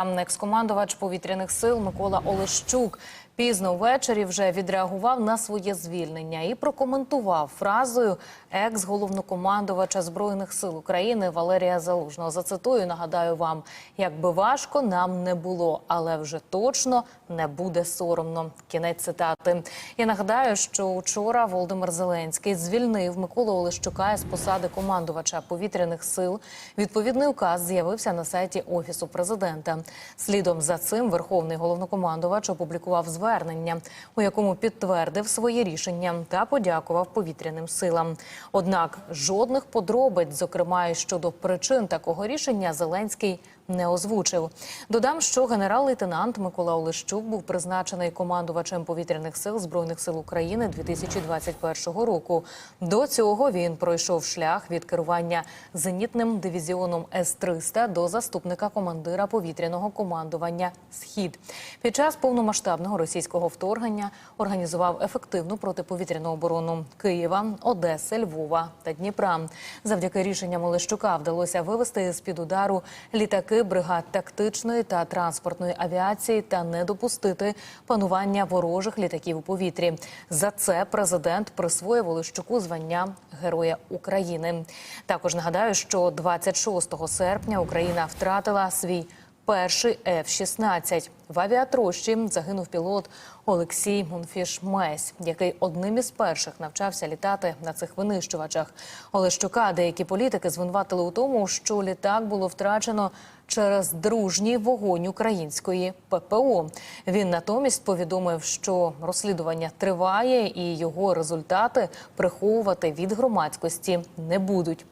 Екс-командувач повітряних сил Микола Олещук пізно ввечері вже відреагував на своє звільнення і прокоментував фразою екс-головнокомандувача збройних сил України Валерія Залужного. Зацитую, нагадаю вам, як би важко нам не було, але вже точно не буде соромно. Кінець цитати. Я нагадаю, що вчора Володимир Зеленський звільнив Миколу Олещука з посади командувача повітряних сил. Відповідний указ з'явився на сайті офісу президента. Слідом за цим верховний головнокомандувач опублікував звернення, у якому підтвердив своє рішення та подякував повітряним силам. Однак жодних подробиць, зокрема і щодо причин такого рішення, Зеленський не озвучив. Додам, що генерал-лейтенант Микола Олещук був призначений командувачем повітряних сил збройних сил України 2021 року. До цього він пройшов шлях від керування зенітним дивізіоном С-300 до заступника командира повітряного командування Схід. Під час повномасштабного російського вторгнення організував ефективну протиповітряну оборону Києва, Одеси, Львова та Дніпра. Завдяки рішенням Олещука вдалося вивести з під удару літаки бригад тактичної та транспортної авіації та не допустити панування ворожих літаків у повітрі. За це президент присвоїв Олещуку звання Героя України. Також нагадаю, що 26 серпня Україна втратила свій перший F-16. В авіатрощі загинув пілот Олексій Мунфіш Месь, який одним із перших навчався літати на цих винищувачах. Олещука деякі політики звинуватили у тому, що літак було втрачено через дружній вогонь української ППО. Він натомість повідомив, що розслідування триває і його результати приховувати від громадськості не будуть.